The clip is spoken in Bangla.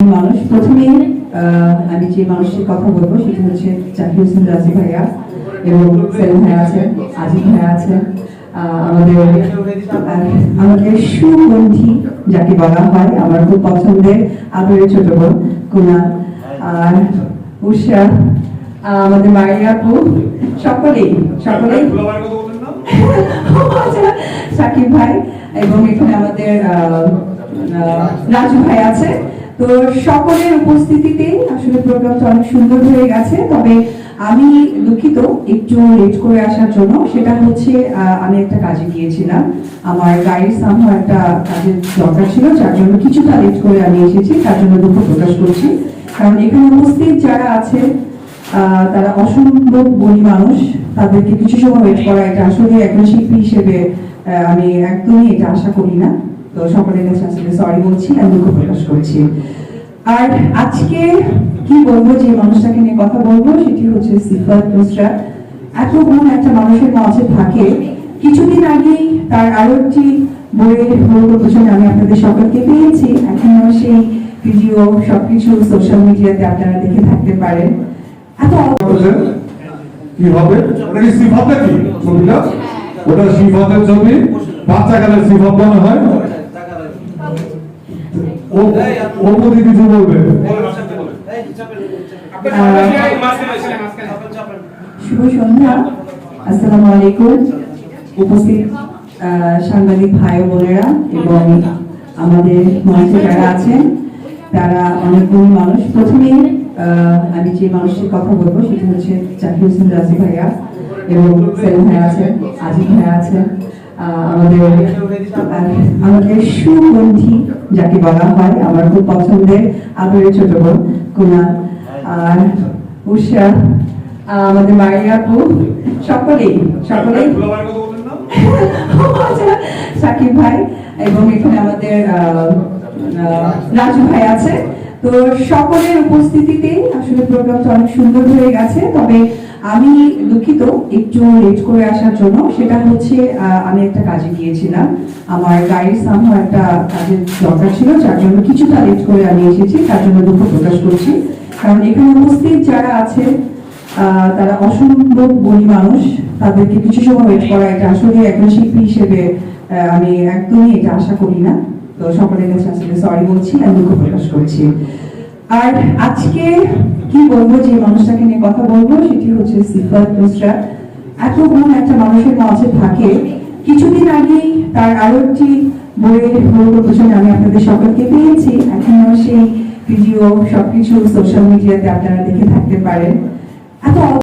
মানুষ। প্রথমে আমি যে মানুষের কথা বলব সেটি হচ্ছে জাকির হোসেন রাজি ভাইয়া এবং সেলিম ভাইয়া আছেন আজিজ ভাইয়া আছেন। আমাদের আমাদের সুগন্ধি যাকে বলা হয় আমার খুব পছন্দের আদরের ছোট বোন কুনাল আর উষা আমাদের মারিয়া আপু সকলেই সকলেই। আচ্ছা, সাকিব ভাই এবং এখানে আমাদের রাজু ভাই আছে। তো সকলের উপস্থিতিতে আসলে প্রোগ্রামটা অনেক সুন্দর হয়ে গেছে। তবে আমি দুঃখিত, একটু লেট করে আসার জন্য। সেটা হচ্ছে আমি একটা কাজে গিয়েছিলাম। আমার গাড়ির সামনে একটা কাজের দরকার ছিল, যার জন্য কিছুটা লেট করে আমি এসেছি। তার জন্য দুঃখ প্রকাশ করছি। কারণ এখানে উপস্থিত যারা আছে তারা অসম্ভব গণী মানুষ। তাদেরকে কিছু সময় ওয়েট করা, এটা আসলে একজন শিল্পী হিসেবে আমি একদমই এটা আশা করি না। তো সকলের কাছে আসলে সরি বলছি, আমি দুঃখ প্রকাশ করছি। আর আজকে কি বলব, যে মানুষটাকে নিয়ে কথা বলব, সেটি হচ্ছে সিফাত নুসরাত এত গুণ একটা মানুষের মাঝে থাকে, কিছুদিন আগেই তার আরও একটি বইয়ের বই প্রদর্শনী আমি আপনাদের সকলকে পেয়েছি। এখনও সেই ভিডিও, সবকিছু সোশ্যাল মিডিয়াতে আপনারা দেখে থাকতে পারেন। এত কি হবে? ওটা কি সিফাতে কি ছবিটা? ওটা সিফাতের ছবি? বাচ্চা কালের সিফাত মনে হয়? শুভ সাংবাদিক ভাই বোনেরা এবং আমাদের মঞ্চে যারা আছেন, তারা অনেকগুলো মানুষ। প্রথমে আমি যে মানুষের কথা বলব, সেটি হচ্ছে জাকির হোসেন রাজি ভাইয়া এবং সেলিম ভাইয়া আছেন, আজিজ ভাইয়া আছেন। আমাদের আমাদের সুগন্ধি যাকে বলা হয় আমার খুব পছন্দের আদরের ছোট বোন কুনাল আর উষা আমাদের মারিয়া আপু, সকলেই সকলেই। সাকিব ভাই এবং এখানে আমাদের রাজু ভাই আছে। তো সকলের উপস্থিতিতে আসলে প্রোগ্রামটা অনেক সুন্দর হয়ে গেছে। তবে আমি দুঃখিত, একটু লেট করে আসার জন্য। সেটা হচ্ছে আমি একটা কাজে গিয়েছিলাম। আমার গাড়ির সামনে একটা কাজের দরকার ছিল, যার জন্য কিছুটা লেট করে আমি এসেছি, তার জন্য দুঃখ প্রকাশ করছি। কারণ এখানে উপস্থিত যারা আছে তারা অসম্ভব গণী মানুষ। তাদেরকে কিছু সময় ওয়েট করা, এটা আসলে একজন শিল্পী হিসেবে আমি একদমই এটা আশা করি না। তো সকলের কাছে আসলে সরি বলছি, আমি দুঃখ প্রকাশ করছি। আর আজকে কি বলব, যে মানুষটাকে নিয়ে কথা বলব, সেটি হচ্ছে সিফাত নুসরাত। এত গুণ একটা মানুষের মাঝে থাকে। কিছুদিন আগেই তার আরও একটি বইয়ের বই প্রদর্শনী আমি আপনাদের সকলকে পেয়েছি। এখনও সেই ভিডিও, সবকিছু সোশ্যাল মিডিয়াতে আপনারা দেখে থাকতে পারেন। এত